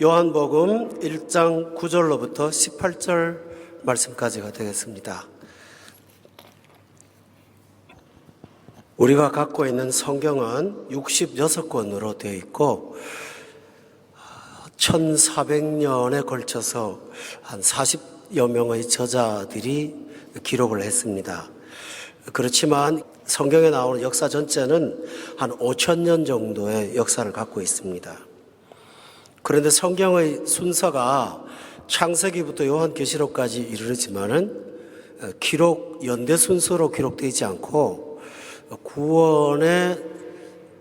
요한복음 1장 9절로부터 18절 말씀까지가 되겠습니다. 우리가 갖고 있는 성경은 66권으로 되어 있고 1400년에 걸쳐서 한 40여 명의 저자들이 기록을 했습니다. 그렇지만 성경에 나오는 역사 전체는 한 5000년 정도의 역사를 갖고 있습니다. 그런데 성경의 순서가 창세기부터 요한계시록까지 이르지만은 기록 연대 순서로 기록되지 않고 구원의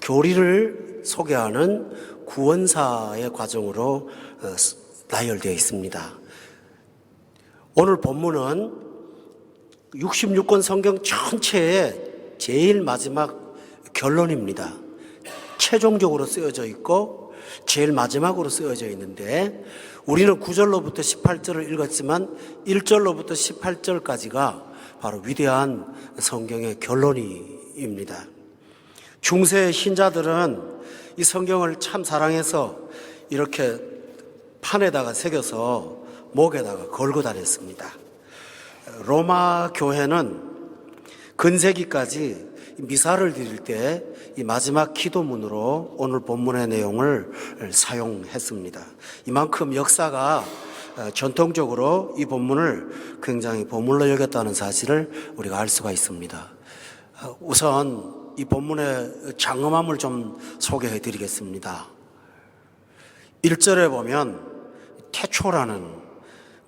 교리를 소개하는 구원사의 과정으로 어, 나열되어 있습니다. 오늘 본문은 66권 성경 전체의 제일 마지막 결론입니다. 최종적으로 쓰여져 있고 제일 마지막으로 쓰여져 있는데 우리는 9절로부터 18절을 읽었지만 1절로부터 18절까지가 바로 위대한 성경의 결론입니다. 중세 신자들은 이 성경을 참 사랑해서 이렇게 판에다가 새겨서 목에다가 걸고 다녔습니다. 로마 교회는 근세기까지 미사를 드릴 때 이 마지막 기도문으로 오늘 본문의 내용을 사용했습니다. 이만큼 역사가 어, 전통적으로 이 본문을 굉장히 보물로 여겼다는 사실을 우리가 알 수가 있습니다. 어, 우선 이 본문의 장엄함을 좀 소개해 드리겠습니다. 1절에 보면 태초라는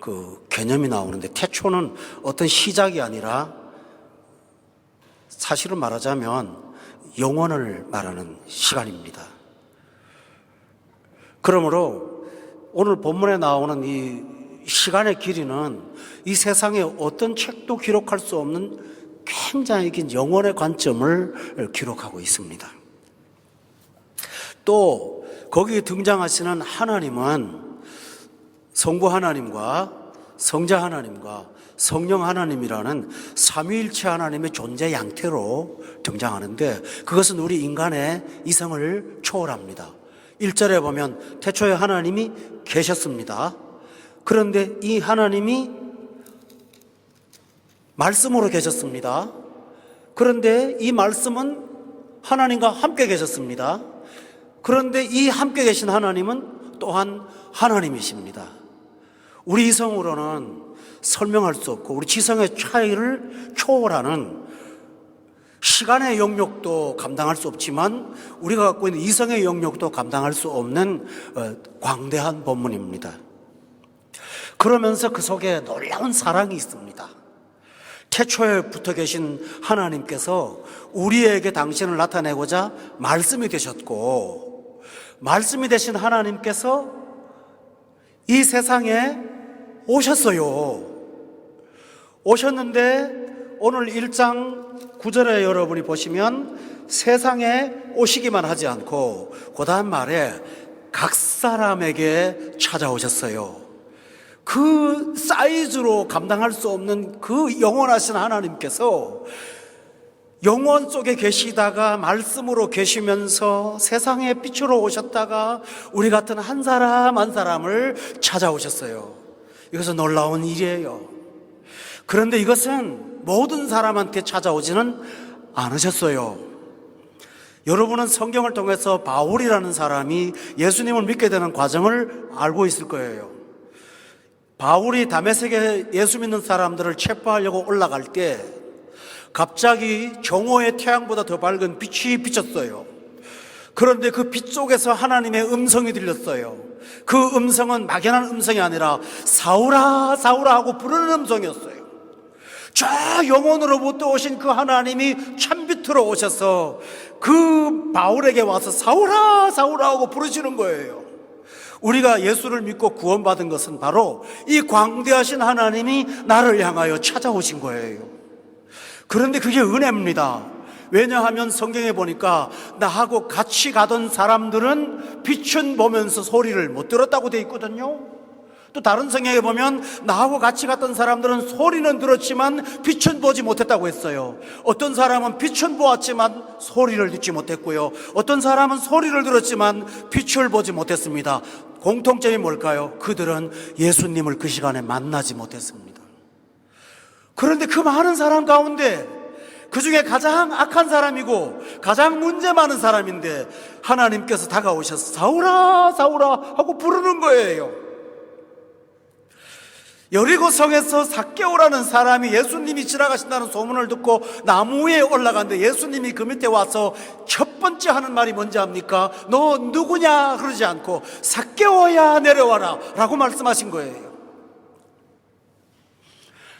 그 개념이 나오는데 태초는 어떤 시작이 아니라 사실을 말하자면 영원을 말하는 시간입니다. 그러므로 오늘 본문에 나오는 이 시간의 길이는 이 세상에 어떤 책도 기록할 수 없는 굉장히 긴 영원의 관점을 기록하고 있습니다. 또 거기에 등장하시는 하나님은 성부 하나님과 성자 하나님과 성령 하나님이라는 삼위일체 하나님의 존재 양태로 등장하는데 그것은 우리 인간의 이성을 초월합니다. 1절에 보면 태초에 하나님이 계셨습니다. 그런데 이 하나님이 말씀으로 계셨습니다. 그런데 이 말씀은 하나님과 함께 계셨습니다. 그런데 이 함께 계신 하나님은 또한 하나님이십니다. 우리 이성으로는 설명할 수 없고 우리 지성의 차이를 초월하는 시간의 영역도 감당할 수 없지만 우리가 갖고 있는 이성의 영역도 감당할 수 없는 어, 광대한 본문입니다. 그러면서 그 속에 놀라운 사랑이 있습니다. 태초에 붙어 계신 하나님께서 우리에게 당신을 나타내고자 말씀이 되셨고, 말씀이 되신 하나님께서 이 세상에 오셨어요. 오셨는데 오늘 1장 9절에 여러분이 보시면 세상에 오시기만 하지 않고 그 다음 말에 각 사람에게 찾아오셨어요. 그 사이즈로 감당할 수 없는 그 영원하신 하나님께서 영원 속에 계시다가 말씀으로 계시면서 세상의 빛으로 오셨다가 우리 같은 한 사람 한 사람을 찾아오셨어요. 이것은 놀라운 일이에요. 그런데 이것은 모든 사람한테 찾아오지는 않으셨어요. 여러분은 성경을 통해서 바울이라는 사람이 예수님을 믿게 되는 과정을 알고 있을 거예요. 바울이 다메섹에 예수 믿는 사람들을 체포하려고 올라갈 때 갑자기 정오의 태양보다 더 밝은 빛이 비쳤어요. 그런데 그 빛 속에서 하나님의 음성이 들렸어요. 그 음성은 막연한 음성이 아니라 사울아 사울아 하고 부르는 음성이었어요. 저 영혼으로부터 오신 그 하나님이 참빛으로 오셔서 그 바울에게 와서 사울아 사울아 하고 부르시는 거예요. 우리가 예수를 믿고 구원받은 것은 바로 이 광대하신 하나님이 나를 향하여 찾아오신 거예요. 그런데 그게 은혜입니다. 왜냐하면 성경에 보니까 나하고 같이 가던 사람들은 빛은 보면서 소리를 못 들었다고 돼 있거든요. 또 다른 성경에 보면 나하고 같이 갔던 사람들은 소리는 들었지만 빛은 보지 못했다고 했어요. 어떤 사람은 빛은 보았지만 소리를 듣지 못했고요. 어떤 사람은 소리를 들었지만 빛을 보지 못했습니다. 공통점이 뭘까요? 그들은 예수님을 그 시간에 만나지 못했습니다. 그런데 그 많은 사람 가운데 그 중에 가장 악한 사람이고 가장 문제 많은 사람인데 하나님께서 다가오셔서 사울아 사울아 하고 부르는 거예요. 여리고 성에서 사개오라는 사람이 예수님이 지나가신다는 소문을 듣고 나무 위에 올라갔는데 예수님이 그 밑에 와서 첫 번째 하는 말이 뭔지 압니까? 너 누구냐 그러지 않고 사개오야 내려와라 라고 말씀하신 거예요.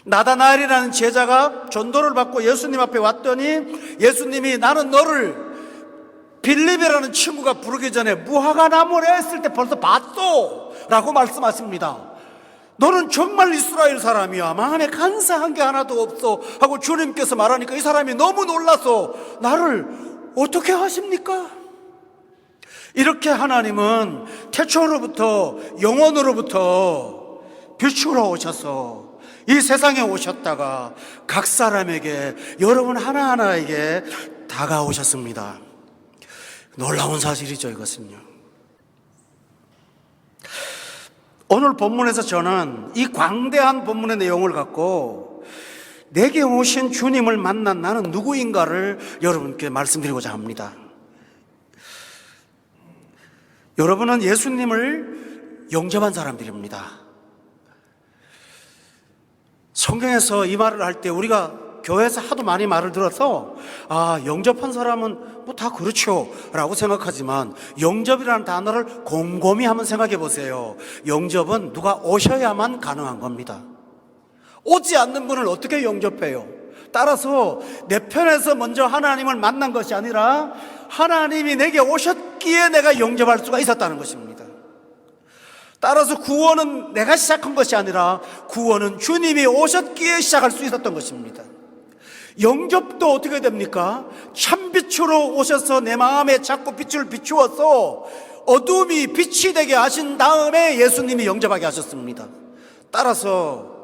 나다나엘이라는 제자가 전도를 받고 예수님 앞에 왔더니 예수님이 나는 너를 빌립이라는 친구가 부르기 전에 무화과 나무를 했을 때 벌써 봤어 라고 말씀하십니다. 너는 정말 이스라엘 사람이야. 마음에 간사한 게 하나도 없어. 하고 주님께서 말하니까 이 사람이 너무 놀라서 나를 어떻게 하십니까? 이렇게 하나님은 태초로부터 영원으로부터 빛으로 오셔서 이 세상에 오셨다가 각 사람에게 여러분 하나하나에게 다가오셨습니다. 놀라운 사실이죠, 이것은요. 오늘 본문에서 저는 이 광대한 본문의 내용을 갖고 내게 오신 주님을 만난 나는 누구인가를 여러분께 말씀드리고자 합니다. 여러분은 예수님을 영접한 사람들입니다. 성경에서 이 말을 할 때 우리가 교회에서 하도 많이 말을 들어서 아 영접한 사람은 뭐 다 그렇죠. 라고 생각하지만 영접이라는 단어를 곰곰이 한번 생각해 보세요. 영접은 누가 오셔야만 가능한 겁니다. 오지 않는 분을 어떻게 영접해요? 따라서 내 편에서 먼저 하나님을 만난 것이 아니라 하나님이 내게 오셨기에 내가 영접할 수가 있었다는 것입니다. 따라서 구원은 내가 시작한 것이 아니라 구원은 주님이 오셨기에 시작할 수 있었던 것입니다. 영접도 어떻게 됩니까? 참빛으로 오셔서 내 마음에 자꾸 빛을 비추어서 어둠이 빛이 되게 하신 다음에 예수님이 영접하게 하셨습니다. 따라서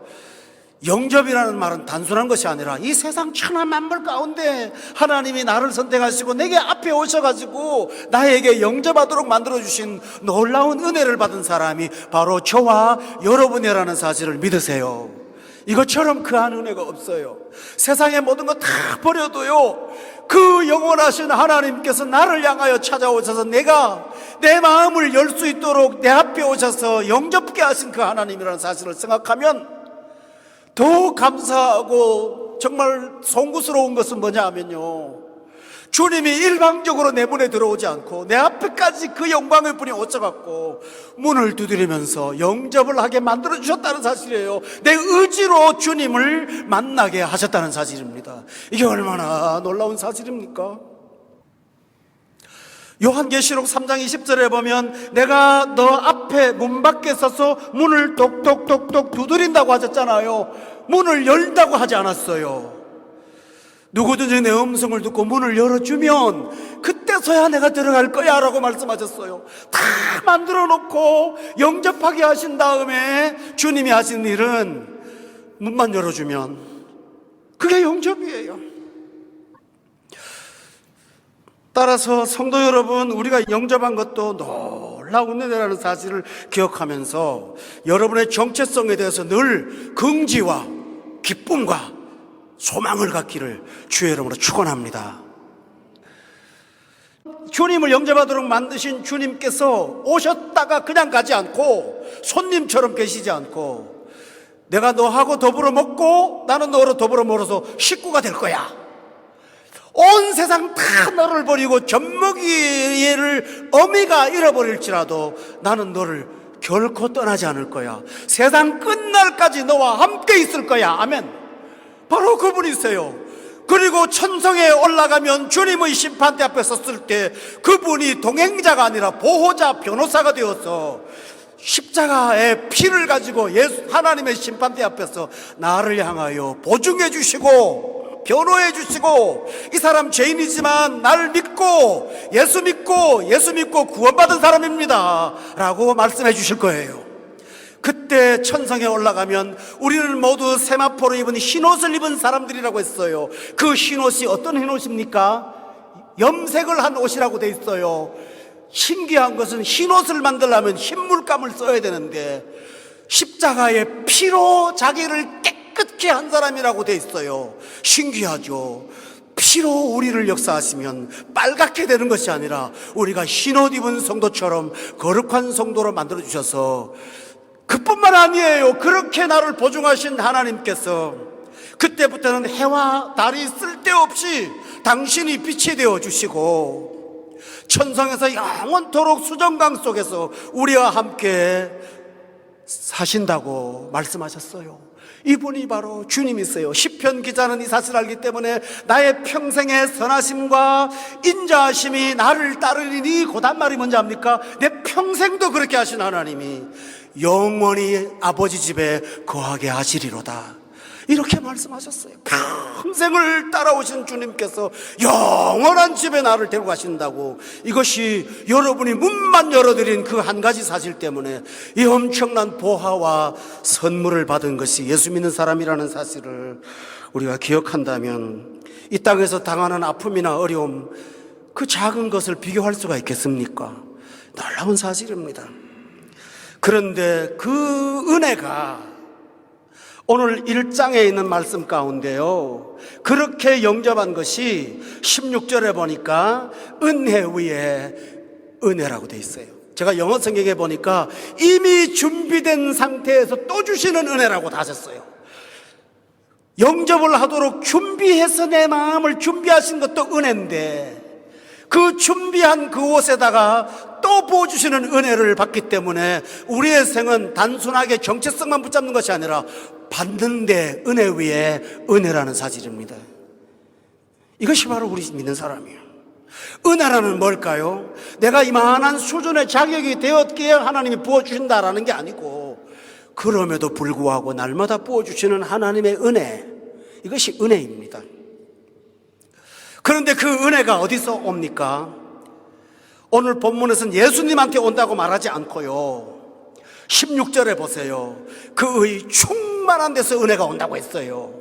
영접이라는 말은 단순한 것이 아니라 이 세상 천하 만물 가운데 하나님이 나를 선택하시고 내게 앞에 오셔가지고 나에게 영접하도록 만들어주신 놀라운 은혜를 받은 사람이 바로 저와 여러분이라는 사실을 믿으세요. 이것처럼 그한 은혜가 없어요. 세상의 모든 거 다 버려도요. 그 영원하신 하나님께서 나를 향하여 찾아오셔서 내가 내 마음을 열 수 있도록 내 앞에 오셔서 영접게 하신 그 하나님이라는 사실을 생각하면 더 감사하고 정말 송구스러운 것은 뭐냐 하면요. 주님이 일방적으로 내 문에 들어오지 않고 내 앞에까지 그 영광의 분이 오셔갖고 문을 두드리면서 영접을 하게 만들어 주셨다는 사실이에요. 내 의지로 주님을 만나게 하셨다는 사실입니다. 이게 얼마나 놀라운 사실입니까? 요한계시록 3장 20절에 보면 내가 너 앞에 문 밖에 서서 문을 똑똑똑똑 두드린다고 하셨잖아요. 문을 열다고 하지 않았어요. 누구든지 내 음성을 듣고 문을 열어주면 그때서야 내가 들어갈 거야 라고 말씀하셨어요. 다 만들어 놓고 영접하게 하신 다음에 주님이 하신 일은 문만 열어주면 그게 영접이에요. 따라서 성도 여러분, 우리가 영접한 것도 놀라운 은혜라는 사실을 기억하면서 여러분의 정체성에 대해서 늘 긍지와 기쁨과 소망을 갖기를 주의 이름으로 축원합니다. 주님을 영접하도록 만드신 주님께서 오셨다가 그냥 가지 않고 손님처럼 계시지 않고 내가 너하고 더불어 먹고 나는 너로 더불어 먹어서 식구가 될 거야. 온 세상 다 너를 버리고 젖먹이를 어미가 잃어버릴지라도 나는 너를 결코 떠나지 않을 거야. 세상 끝날까지 너와 함께 있을 거야. 아멘. 바로 그분이세요. 그리고 천성에 올라가면 주님의 심판대 앞에 섰을 때 그분이 동행자가 아니라 보호자 변호사가 되어서 십자가의 피를 가지고 예수 하나님의 심판대 앞에서 나를 향하여 보증해 주시고 변호해 주시고 이 사람 죄인이지만 나를 믿고 예수 믿고 예수 믿고 구원받은 사람입니다. 라고 말씀해 주실 거예요. 그때 천성에 올라가면 우리는 모두 세마포로 입은 흰옷을 입은 사람들이라고 했어요. 그 흰옷이 어떤 흰옷입니까? 염색을 한 옷이라고 돼 있어요. 신기한 것은 흰옷을 만들려면 흰물감을 써야 되는데 십자가의 피로 자기를 깨끗게 한 사람이라고 돼 있어요. 신기하죠. 피로 우리를 역사하시면 빨갛게 되는 것이 아니라 우리가 흰옷 입은 성도처럼 거룩한 성도로 만들어 주셔서 그뿐만 아니에요. 그렇게 나를 보증하신 하나님께서 그때부터는 해와 달이 쓸데없이 당신이 빛이 되어 주시고 천성에서 영원토록 수정강 속에서 우리와 함께 사신다고 말씀하셨어요. 이분이 바로 주님이세요. 시편 기자는 이 사실을 알기 때문에 나의 평생의 선하심과 인자하심이 나를 따르리니 고단 말이 뭔지 압니까? 내 평생도 그렇게 하신 하나님이 영원히 아버지 집에 거하게 하시리로다. 이렇게 말씀하셨어요. 평생을 따라오신 주님께서 영원한 집에 나를 데리고 가신다고 이것이 여러분이 문만 열어드린 그 한 가지 사실 때문에 이 엄청난 보화와 선물을 받은 것이 예수 믿는 사람이라는 사실을 우리가 기억한다면 이 땅에서 당하는 아픔이나 어려움 그 작은 것을 비교할 수가 있겠습니까? 놀라운 사실입니다. 그런데 그 은혜가 오늘 1장에 있는 말씀 가운데요. 그렇게 영접한 것이 16절에 보니까 은혜 위에 은혜라고 돼 있어요. 제가 영어 성경에 보니까 이미 준비된 상태에서 또 주시는 은혜라고 다 하셨어요. 영접을 하도록 준비해서 내 마음을 준비하신 것도 은혜인데 그 준비한 그 옷에다가 또 부어주시는 은혜를 받기 때문에 우리의 생은 단순하게 정체성만 붙잡는 것이 아니라 받는데 은혜 위에 은혜라는 사실입니다. 이것이 바로 우리 믿는 사람이에요. 은혜라는 뭘까요? 내가 이만한 수준의 자격이 되었기에 하나님이 부어주신다라는 게 아니고 그럼에도 불구하고 날마다 부어주시는 하나님의 은혜 이것이 은혜입니다. 그런데 그 은혜가 어디서 옵니까? 오늘 본문에서는 예수님한테 온다고 말하지 않고요. 16절에 보세요. 그의 충만한 데서 은혜가 온다고 했어요.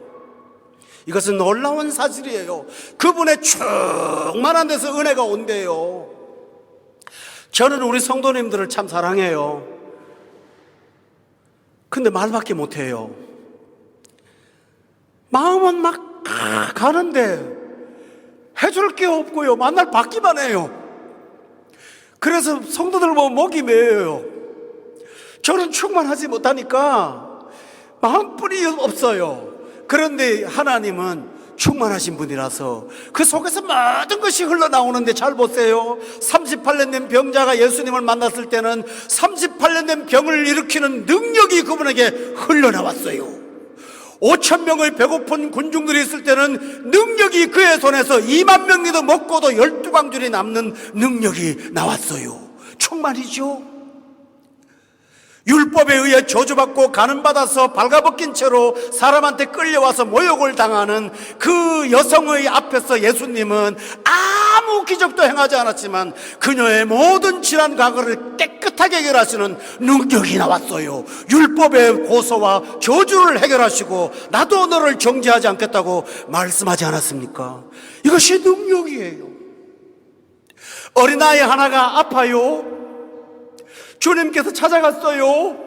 이것은 놀라운 사실이에요. 그분의 충만한 데서 은혜가 온대요. 저는 우리 성도님들을 참 사랑해요. 근데 말밖에 못해요. 마음은 막 가는데 해줄 게 없고요. 만날 받기만 해요. 그래서 성도들 보면 목이 메여요. 저는 충만하지 못하니까 마음뿐이 없어요. 그런데 하나님은 충만하신 분이라서 그 속에서 모든 것이 흘러나오는데 잘 보세요. 38년 된 병자가 예수님을 만났을 때는 38년 된 병을 일으키는 능력이 그분에게 흘러나왔어요. 5천 명의 배고픈 군중들이 있을 때는 능력이 그의 손에서 2만 명이도 먹고도 12광줄이 남는 능력이 나왔어요. 충만이죠. 율법에 의해 저주받고 가는받아서 발가벗긴 채로 사람한테 끌려와서 모욕을 당하는 그 여성의 앞에서 예수님은 아무 기적도 행하지 않았지만 그녀의 모든 질환 과거를 깨끗하게 해결하시는 능력이 나왔어요. 율법의 고소와 저주를 해결하시고 나도 너를 정죄하지 않겠다고 말씀하지 않았습니까? 이것이 능력이에요. 어린아이 하나가 아파요. 주님께서 찾아갔어요.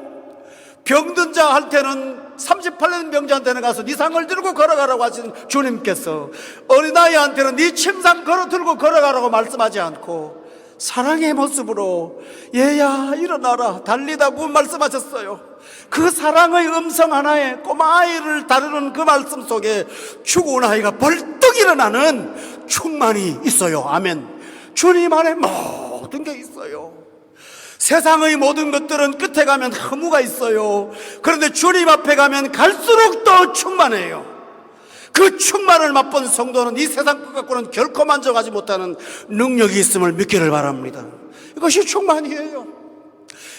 병든 자 한테는 38년 병자한테는 가서 네 상을 들고 걸어가라고 하신 주님께서 어린아이한테는 네 침상 걸어 들고 걸어가라고 말씀하지 않고 사랑의 모습으로 얘야 일어나라 달리다고 말씀하셨어요. 그 사랑의 음성 하나에 꼬마 아이를 다루는 그 말씀 속에 죽은 아이가 벌떡 일어나는 충만이 있어요. 아멘. 주님 안에 모든 게 있어요. 세상의 모든 것들은 끝에 가면 허무가 있어요. 그런데 주님 앞에 가면 갈수록 더 충만해요. 그 충만을 맛본 성도는 이 세상 것 갖고는 결코 만족하지 못하는 능력이 있음을 믿기를 바랍니다. 이것이 충만이에요.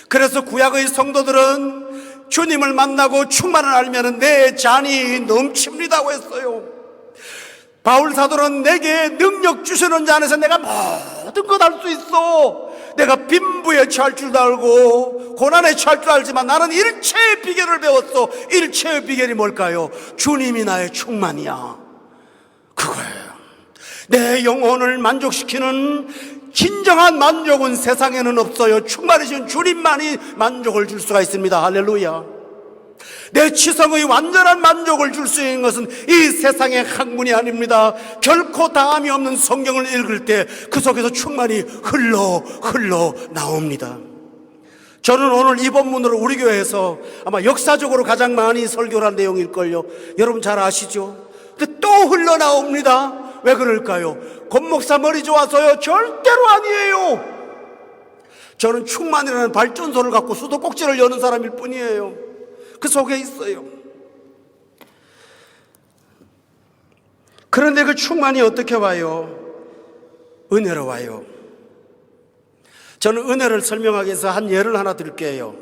그래서 구약의 성도들은 주님을 만나고 충만을 알면 내 잔이 넘칩니다고 했어요. 바울 사도는 내게 능력 주시는 자 안에서 내가 모든 것 할 수 있어. 내가 빈부에 처할 줄도 알고 고난에 처할 줄 알지만 나는 일체의 비결을 배웠어. 일체의 비결이 뭘까요? 주님이 나의 충만이야. 그거예요. 내 영혼을 만족시키는 진정한 만족은 세상에는 없어요. 충만이신 주님만이 만족을 줄 수가 있습니다. 할렐루야. 내 치성의 완전한 만족을 줄 수 있는 것은 이 세상의 학문이 아닙니다. 결코 다함이 없는 성경을 읽을 때 그 속에서 충만히 흘러 흘러 나옵니다. 저는 오늘 이 본문으로 우리 교회에서 아마 역사적으로 가장 많이 설교를 한 내용일걸요. 여러분 잘 아시죠? 근데 또 흘러나옵니다. 왜 그럴까요? 권목사 머리 좋아서요? 절대로 아니에요. 저는 충만이라는 발전소를 갖고 수도꼭지를 여는 사람일 뿐이에요. 그 속에 있어요. 그런데 그 충만이 어떻게 와요? 은혜로 와요. 저는 은혜를 설명하기 위해서 한 예를 하나 드릴게요.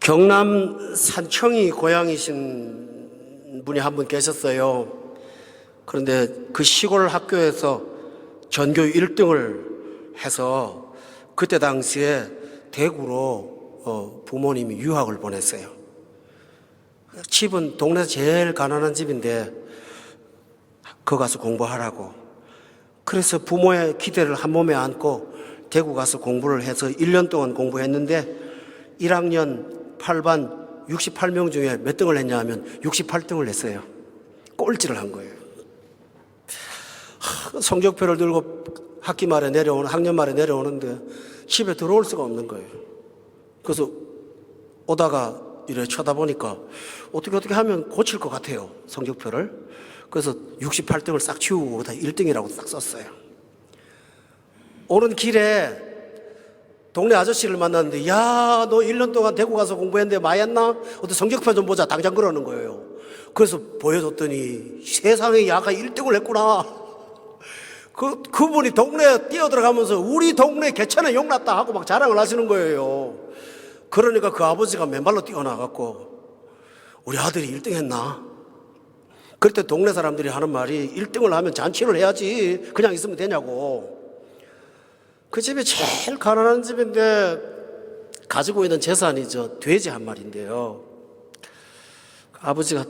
경남 산청이 고향이신 분이 한 분 계셨어요. 그런데 그 시골 학교에서 전교 1등을 해서 그때 당시에 대구로 어, 부모님이 유학을 보냈어요. 집은 동네에서 제일 가난한 집인데 거 가서 공부하라고. 그래서 부모의 기대를 한 몸에 안고 대구 가서 공부를 해서 1년 동안 공부했는데 1학년 8반 68명 중에 몇 등을 했냐 하면 68등을 했어요. 꼴찌를 한 거예요. 하, 성적표를 들고 학기 말에 내려오는, 학년 말에 내려오는데 집에 들어올 수가 없는 거예요. 그래서 오다가 이래 쳐다보니까 어떻게 어떻게 하면 고칠 것 같아요. 성적표를. 그래서 68등을 싹 치우고 다 1등이라고 싹 썼어요. 오는 길에 동네 아저씨를 만났는데 야, 너 1년 동안 대구 가서 공부했는데 마였나? 어떤 성적표 좀 보자. 당장 그러는 거예요. 그래서 보여줬더니 세상에 야가 1등을 했구나. 그, 그분이 동네에 뛰어들어가면서 우리 동네 개천에 용났다 하고 막 자랑을 하시는 거예요. 그러니까 그 아버지가 맨발로 뛰어나갔고 우리 아들이 1등 했나? 그때 동네 사람들이 하는 말이 1등을 하면 잔치를 해야지 그냥 있으면 되냐고. 그 집이 제일 가난한 집인데 가지고 있는 재산이 저 돼지 한 마리인데요. 아버지가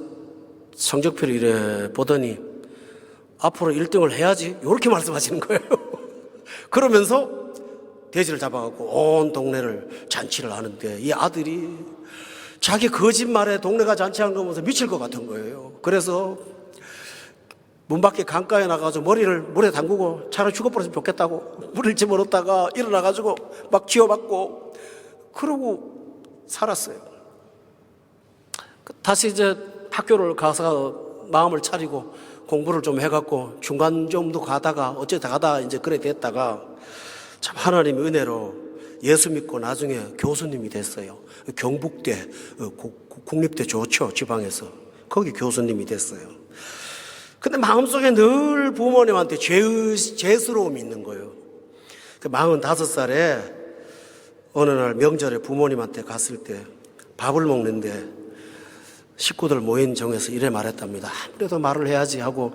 성적표를 이래 보더니 앞으로 1등을 해야지 이렇게 말씀하시는 거예요. 그러면서 돼지를 잡아갖고 온 동네를 잔치를 하는데 이 아들이 자기 거짓말에 동네가 잔치한 거 보면서 미칠 것 같은 거예요. 그래서 문 밖에 강가에 나가서 머리를 물에 담그고 차라리 죽어버렸으면 좋겠다고 물을 집어넣다가 일어나가지고 막 쥐어박고 그러고 살았어요. 다시 이제 학교를 가서 마음을 차리고 공부를 좀 해갖고 중간 좀도 가다가 어쨌다 가다 이제 그래 됐다가 참 하나님의 은혜로 예수 믿고 나중에 교수님이 됐어요. 경북대, 어, 국- 국립대 좋죠, 지방에서. 거기 교수님이 됐어요. 근데 마음속에 늘 부모님한테 죄, 죄스러움이 있는 거예요. 그 45살에 어느 날 명절에 부모님한테 갔을 때 밥을 먹는데 식구들 모인 정에서 이래 말했답니다. 아무래도 말을 해야지 하고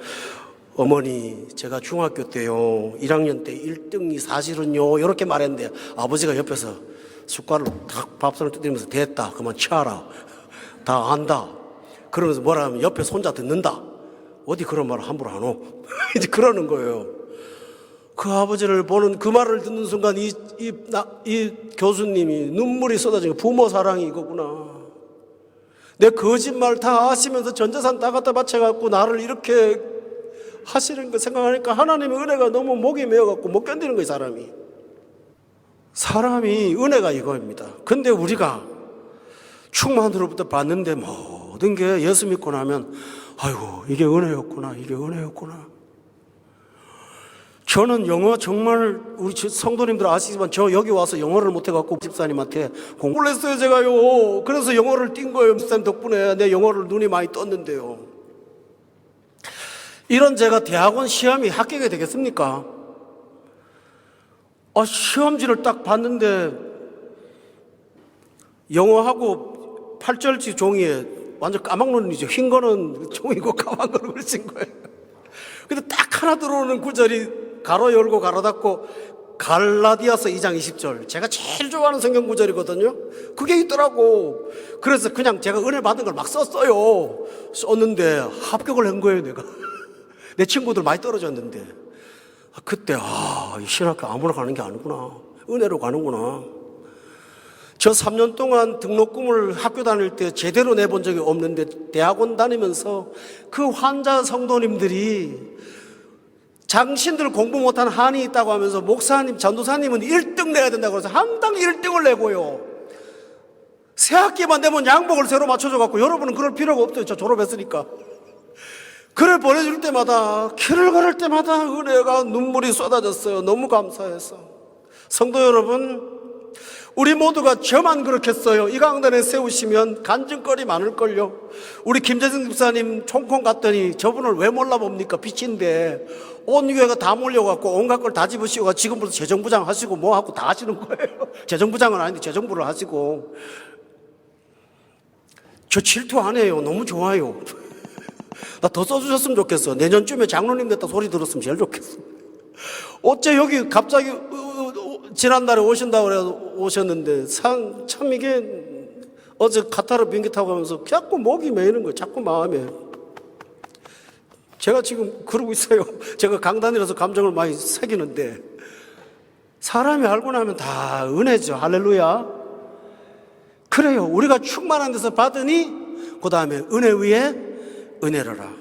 어머니 제가 중학교 때요 1학년 때 1등이 사실은요 이렇게 말했는데 아버지가 옆에서 숟가락으로 탁 밥상을 두드리면서 됐다 그만 치아라 다 안다. 그러면서 뭐라 하면 옆에 손자 듣는다. 어디 그런 말을 함부로 하노 이제 그러는 거예요. 그 아버지를 보는 그 말을 듣는 순간 이, 이, 나, 이 교수님이 눈물이 쏟아지고 부모 사랑이 이거구나 내 거짓말 다 아시면서 전재산 다 갖다 바쳐갖고 나를 이렇게 하시는 거 생각하니까 하나님의 은혜가 너무 목이 메어갖고 못 견디는 거예요, 사람이. 사람이 은혜가 이거입니다. 근데 우리가 충만으로부터 받는데 모든 게 예수 믿고 나면 아이고, 이게 은혜였구나, 이게 은혜였구나. 저는 영어 정말 우리 성도님들 아시지만 저 여기 와서 영어를 못해갖고 집사님한테 공부를 했어요 제가요. 그래서 영어를 띈 거예요 집사님 덕분에. 내 영어를 눈이 많이 떴는데요. 이런 제가 대학원 시험이 합격이 되겠습니까? 아, 시험지를 딱 봤는데 영어하고 팔절지 종이에 완전 까막 눈이죠. 흰 거는 종이고 까만 거는 글씨인 거예요. 근데 딱 하나 들어오는 구절이 가로 열고 가로 닫고 갈라디아서 2장 20절. 제가 제일 좋아하는 성경 구절이거든요. 그게 있더라고. 그래서 그냥 제가 은혜 받은 걸 막 썼어요. 썼는데 합격을 한 거예요, 내가. 내 친구들 많이 떨어졌는데. 아, 그때, 아, 이 신학교 아무나 가는 게 아니구나. 은혜로 가는구나. 저 3년 동안 등록금을 학교 다닐 때 제대로 내본 적이 없는데 대학원 다니면서 그 환자 성도님들이 당신들 공부 못한 한이 있다고 하면서 목사님, 전도사님은 1등 내야 된다고 해서 항상 1등을 내고요. 새 학기만 되면 양복을 새로 맞춰줘 갖고 여러분은 그럴 필요가 없어요. 저 졸업했으니까. 글을 보내줄 때마다 길을 걸을 때마다 은혜가 눈물이 쏟아졌어요. 너무 감사해서. 성도 여러분, 우리 모두가 저만 그렇겠어요. 이 강단에 세우시면 간증거리 많을걸요. 우리 김재승 집사님 총콩 갔더니 저분을 왜 몰라봅니까? 빛인데 온 교회가 다 몰려갖고 온갖 걸 다 집으시고 지금부터 재정부장 하시고 뭐 하고 다 하시는 거예요. 재정부장은 아닌데 재정부를 하시고. 저 질투 안 해요. 너무 좋아요. 나 더 써주셨으면 좋겠어. 내년쯤에 장로님 됐다 소리 들었으면 제일 좋겠어. 어째 여기 갑자기 어, 지난달에 오신다고 그래 오셨는데 상, 참 이게 어제 카타르 비행기 타고 가면서 자꾸 목이 메이는 거예요. 자꾸 마음에. 제가 지금 그러고 있어요. 제가 강단이라서 감정을 많이 새기는데 사람이 알고 나면 다 은혜죠. 할렐루야. 그래요. 우리가 충만한 데서 받으니 그 다음에 은혜 위에 은혜로라.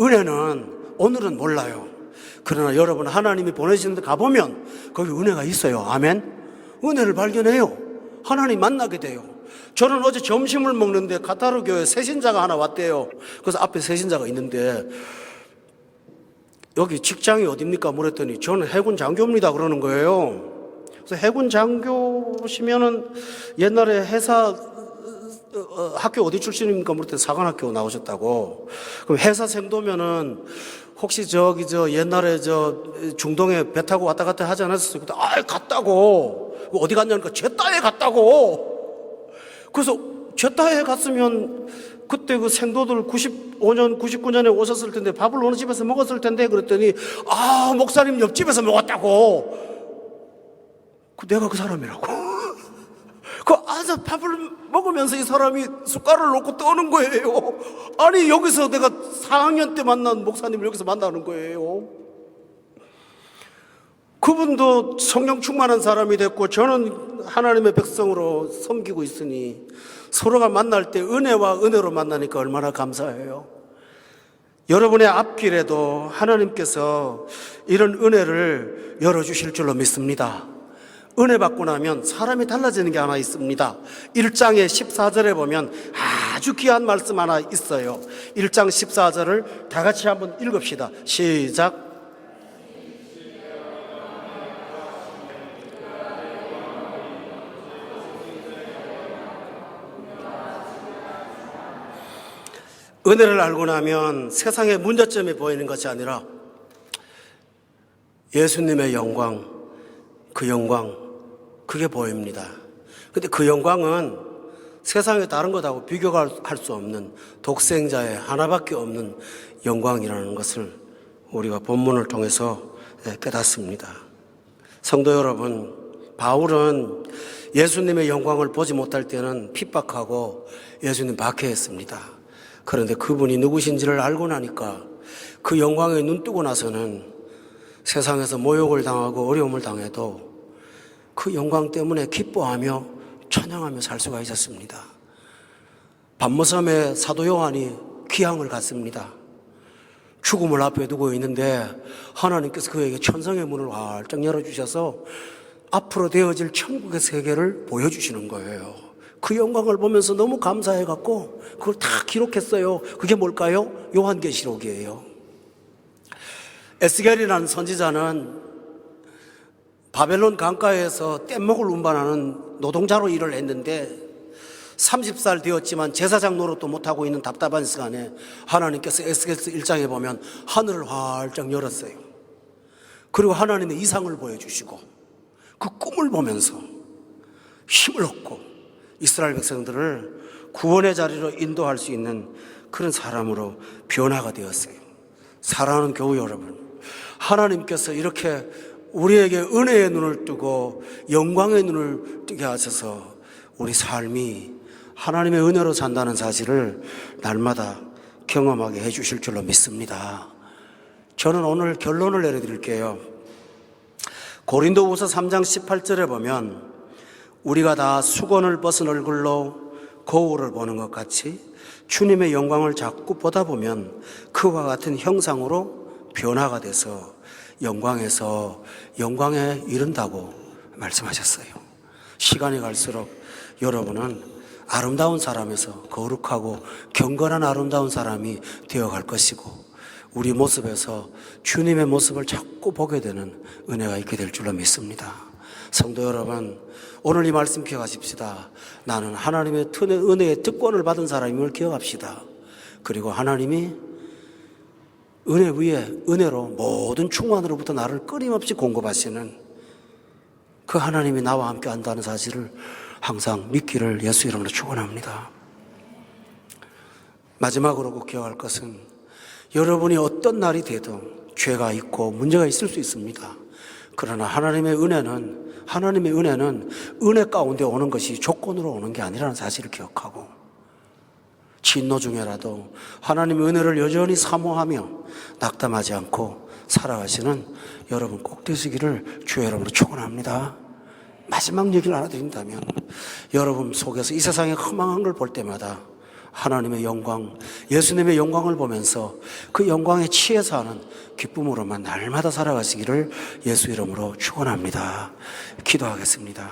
은혜는 오늘은 몰라요. 그러나 여러분 하나님이 보내시는 데 가보면 거기 은혜가 있어요. 아멘. 은혜를 발견해요. 하나님 만나게 돼요. 저는 어제 점심을 먹는데 카타르 교회 세신자가 하나 왔대요. 그래서 앞에 세신자가 있는데 여기 직장이 어딥니까? 물었더니 저는 해군 장교입니다. 그러는 거예요. 그래서 해군 장교시면은 옛날에 회사 어, 어, 학교 어디 출신입니까? 물었더니 사관학교 나오셨다고. 그럼 회사 생도면은 혹시 저기 저 옛날에 저 중동에 배 타고 왔다 갔다 하지 않았었어요? 그때 아 갔다고. 어디 갔냐니까 제따에 갔다고. 그래서 제따에 갔으면 그때 그 생도들 95년, 99년에 오셨을 텐데 밥을 어느 집에서 먹었을 텐데 그랬더니 아 목사님 옆집에서 먹었다고. 그 내가 그 사람이라고. 그 아서 밥을 먹으면서 이 사람이 숟가락을 놓고 떠는 거예요. 아니 여기서 내가 4학년 때 만난 목사님을 여기서 만나는 거예요. 그분도 성령 충만한 사람이 됐고 저는 하나님의 백성으로 섬기고 있으니 서로가 만날 때 은혜와 은혜로 만나니까 얼마나 감사해요. 여러분의 앞길에도 하나님께서 이런 은혜를 열어주실 줄로 믿습니다. 은혜 받고 나면 사람이 달라지는 게 하나 있습니다. 1장의 14절에 보면 아주 귀한 말씀 하나 있어요. 1장 14절을 다 같이 한번 읽읍시다. 시작. 은혜를 알고 나면 세상의 문제점이 보이는 것이 아니라 예수님의 영광, 그 영광, 그게 보입니다. 근데 그 영광은 세상의 다른 것하고 비교할 수 없는 독생자의 하나밖에 없는 영광이라는 것을 우리가 본문을 통해서 예, 깨닫습니다. 성도 여러분, 바울은 예수님의 영광을 보지 못할 때는 핍박하고 예수님 박해했습니다. 그런데 그분이 누구신지를 알고 나니까 그 영광에 눈 뜨고 나서는 세상에서 모욕을 당하고 어려움을 당해도 그 영광 때문에 기뻐하며 찬양하며 살 수가 있었습니다. 밤모섬에 사도 요한이 귀향을 갔습니다. 죽음을 앞에 두고 있는데 하나님께서 그에게 천성의 문을 활짝 열어주셔서 앞으로 되어질 천국의 세계를 보여주시는 거예요. 그 영광을 보면서 너무 감사해 갖고 그걸 다 기록했어요. 그게 뭘까요? 요한계시록이에요. 에스겔이라는 선지자는 바벨론 강가에서 뗏목을 운반하는 노동자로 일을 했는데 30살 되었지만 제사장 노릇도 못하고 있는 답답한 시간에 하나님께서 에스겔서 1장에 보면 하늘을 활짝 열었어요. 그리고 하나님의 이상을 보여주시고 그 꿈을 보면서 힘을 얻고 이스라엘 백성들을 구원의 자리로 인도할 수 있는 그런 사람으로 변화가 되었어요. 사랑하는 교우 여러분, 하나님께서 이렇게 우리에게 은혜의 눈을 뜨고 영광의 눈을 뜨게 하셔서 우리 삶이 하나님의 은혜로 산다는 사실을 날마다 경험하게 해주실 줄로 믿습니다. 저는 오늘 결론을 내려드릴게요. 고린도후서 3장 18절에 보면 우리가 다 수건을 벗은 얼굴로 거울을 보는 것 같이 주님의 영광을 자꾸 보다 보면 그와 같은 형상으로 변화가 돼서 영광에서 영광에 이른다고 말씀하셨어요. 시간이 갈수록 여러분은 아름다운 사람에서 거룩하고 경건한 아름다운 사람이 되어갈 것이고 우리 모습에서 주님의 모습을 자꾸 보게 되는 은혜가 있게 될 줄로 믿습니다. 성도 여러분, 오늘 이 말씀 기억하십시다. 나는 하나님의 은혜의 특권을 받은 사람임을 기억합시다. 그리고 하나님이 은혜 위에 은혜로 모든 충만으로부터 나를 끊임없이 공급하시는 그 하나님이 나와 함께 한다는 사실을 항상 믿기를 예수 이름으로 축원합니다. 마지막으로 꼭 기억할 것은 여러분이 어떤 날이 돼도 죄가 있고 문제가 있을 수 있습니다. 그러나 하나님의 은혜는 하나님의 은혜는 은혜 가운데 오는 것이 조건으로 오는 게 아니라는 사실을 기억하고 진노 중에라도 하나님의 은혜를 여전히 사모하며 낙담하지 않고 살아가시는 여러분 꼭 되시기를 주의 여러분으로 축원합니다. 마지막 얘기를 하나 드린다면 여러분 속에서 이 세상에 허망한 걸 볼 때마다 하나님의 영광, 예수님의 영광을 보면서 그 영광에 취해서 하는 기쁨으로만 날마다 살아가시기를 예수 이름으로 축원합니다. 기도하겠습니다.